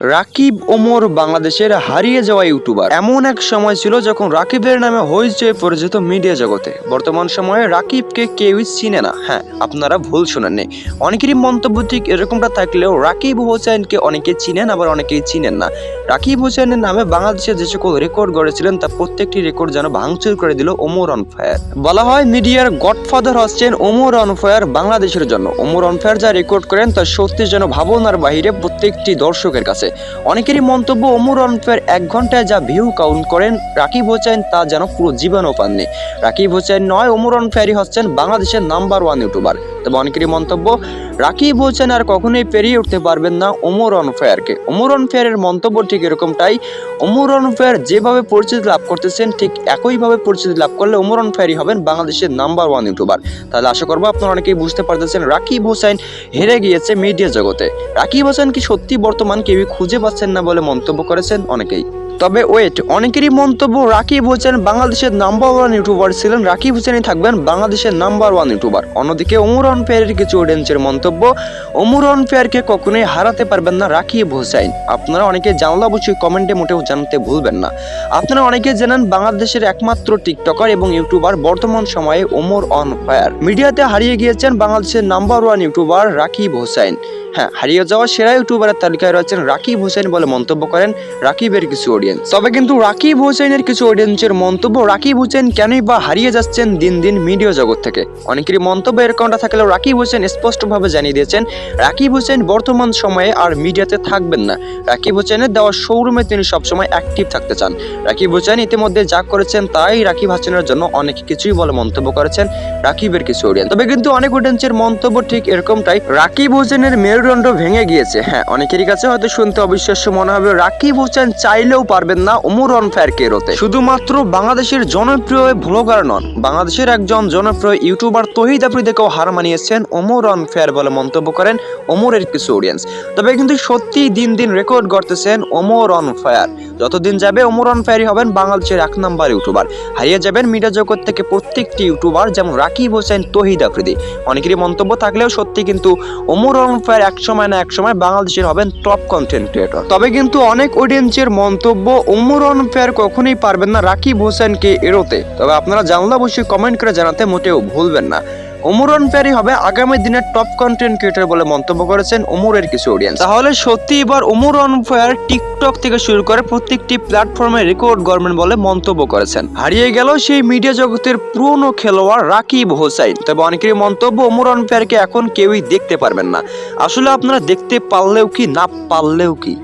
রাকিব ওমর বাংলাদেশের হারিয়ে যাওয়া ইউটিউবার। এমন এক সময় ছিল যখন রাকিবের নামে হইচই পরিচিত মিডিয়া জগতে। বর্তমান সময়ে রাকিবকে কেউই চিনে না। হ্যাঁ আপনারা ভুল শোনেননি। অনেকেরই মন্তব্য ঠিক এরকমটা থাকলেও রাকিব হোসেনকে অনেকে চিনেন, আবার অনেকেই চিনেন না। রাকিব হোসেনের নামে বাংলাদেশে যে সকল রেকর্ড গড়েছিলেন তা প্রত্যেকটি রেকর্ড যেন ভাঙচুর করে দিল ওমর অন ফায়ার বলা হয়, মিডিয়ার গডফাদার হচ্ছেন ওমর অন ফায়ার বাংলাদেশের জন্য। ওমর অন ফায়ার যা রেকর্ড করেন, তা সত্যি যেন ভাবনার বাহিরে প্রত্যেকটি দর্শকের কাছে। অনেকেরই মন্তব্য ওমর অনফের এক ঘন্টায় যা ভিউ কাউন্ট করেন, রাকিব হোসেন তা যেন পুরো জীবনও পাননি। রাকিব হোসেন নয় ওমর অন ফায়ারই হচ্ছেন বাংলাদেশের নাম্বার ওয়ান ইউটিউবার তবে অনেকেরই মন্তব্য, রাকিব হোসেন আর কখনোই পেরিয়ে উঠতে পারবেন না ওমর অন ফায়ারকে ওমর অন ফায়ারের মন্তব্য ঠিক এরকমটাই, ওমর অন ফায়ার যেভাবে পরিচিতি লাভ করতেছেন, ঠিক একইভাবে পরিচিতি লাভ করলে ওমর অন ফায়ারই হবেন বাংলাদেশের নাম্বার ওয়ান ইউটিউবার। তাহলে আশা করব আপনারা অনেকেই বুঝতে পারতেছেন, রাকিব হোসেন হেরে গিয়েছে মিডিয়া জগতে। রাকিব হোসেন কি সত্যি বর্তমান কেউই খুঁজে পাচ্ছেন না বলে মন্তব্য করেছেন অনেকেই। তবে ওয়েট অনেকেরই মন্তব্য রাকিব হোসেন বাংলাদেশের নাম্বার ওয়ান ইউটিউবার ছিলেন। রাকিব হোসেনই থাকবেন বাংলাদেশের নাম্বার ওয়ান ইউটিউবার অন্যদিকে ওমরান ফেয়ারের কিছু অডিয়েন্সের মন্তব্য ওমরান ফেয়ারকে কখনোই হারাতে পারবেন না রাকিব হোসেন। আপনারা অনেকে জানলা অবশ্যই কমেন্টে মোটেও জানতে ভুলবেন না। আপনারা অনেকে জানেন বাংলাদেশের একমাত্র টিকটকার এবং ইউটিউবার বর্তমান সময়ে ওমর অন ফায়ার। মিডিয়াতে হারিয়ে গিয়েছেন বাংলাদেশের number one YouTuber Rakib Hossain. হ্যাঁ হারিয়ে যাওয়া সেরা ইউটিউবারের তালিকায় রয়েছেন রাকিব হোসেন বলে মন্তব্য করেন রাকিবের কিছু অডিয়েন্স তবে কিন্তু রাকিব হোসেনের কিছু অডিয়েন্সের মন্তব্য, রাকিব হোসেন কেনই বা হারিয়ে যাচ্ছেন দিন দিন মিডিয়া জগৎ থেকে? অনেকেরই মন্তব্য এরকমটা থাকলেও রাকিব হোসেন স্পষ্টভাবে জানিয়ে দিয়েছেন, রাকিব হোসেন বর্তমান সময়ে আর মিডিয়াতে থাকবেন না। রাকিব হোসেনের দেওয়া শোরুমে তিনি সবসময় অ্যাক্টিভ থাকতে চান। রাকিব হোসেন ইতিমধ্যে যা করেছেন তাই রাকিব হাসানের জন্য অনেক কিছুই বলে মন্তব্য করেছেন রাকিবের কিছু অডিয়েন্স তবে কিন্তু অনেক অডিয়েন্সের মন্তব্য ঠিক এরকমটাই, রাকিব হোসেনের মেরুদণ্ড ভেঙে গিয়েছে। হ্যাঁ অনেকেরই কাছে হয়তো শুনতে অবিশ্বাস্য মনে হবে, রাকিব হোসেন চাইলেও পারবেন না ওমর ফায়ারকে এরোতে শুধুমাত্র বাংলাদেশের জনপ্রিয় ভ্লগার নন, বাংলাদেশের একজন জনপ্রিয় ইউটিউবার তহিদ আফ্রিদিকেও হার মানিয়েছেন ওমর অন ফায়ার বলে মন্তব্য করেন ওমরের কিছু অডিয়েন্স তবে কিন্তু সত্যি দিন দিন রেকর্ড করতেছেন ওমর অন ফায়ার। যতদিন যাবে ওমর অন ফায়ারই হবেন বাংলাদেশের এক নাম্বার ইউটিউবার। হারিয়ে যাবেন মিডিয়া জগৎ থেকে প্রত্যেকটি ইউটিউবার, যেমন রাকিব হোসেন, তহিদ আফ্রিদি। অনেকেরই মন্তব্য থাকলেও সত্যি কিন্তু ওমর অন ফায়ার এক সময় না এক সময় বাংলাদেশের হবেন টপ কন্টেন্ট ক্রিয়েটর তবে কিন্তু অনেক অডিয়েন্সের মন্তব্য ওমর অনফেয়ার কখনোই পারবেন না রাকিব হোসেনকে এড়োতে। তবে আপনারা জানলে অবশ্যই কমেন্ট করে জানাতে মোটেও ভুলবেন না। ওমরন ফেরি হবে আগামী দিনের টপ কন্টেন্ট ক্রিয়েটর বলে মন্তব্য করেছেন ওমরের কিছু অডিয়েন্স তাহলে সত্যি এবার ওমর অন ফায়ার টিকটক থেকে শুরু করে প্রত্যেকটি প্ল্যাটফর্মে রেকর্ড গভর্নমেন্ট বলে মন্তব্য করেছেন। হারিয়ে গেল সেই মিডিয়া জগতের পুরনো খেলোয়াড় রাকিব হোসাইন। তবে অনেকেরই মন্তব্য ওমর অন ফায়ারকে এখন কেউই দেখতে পারবেন না। আসলে আপনারা দেখতে পারলেও কি, না পারলেও কি?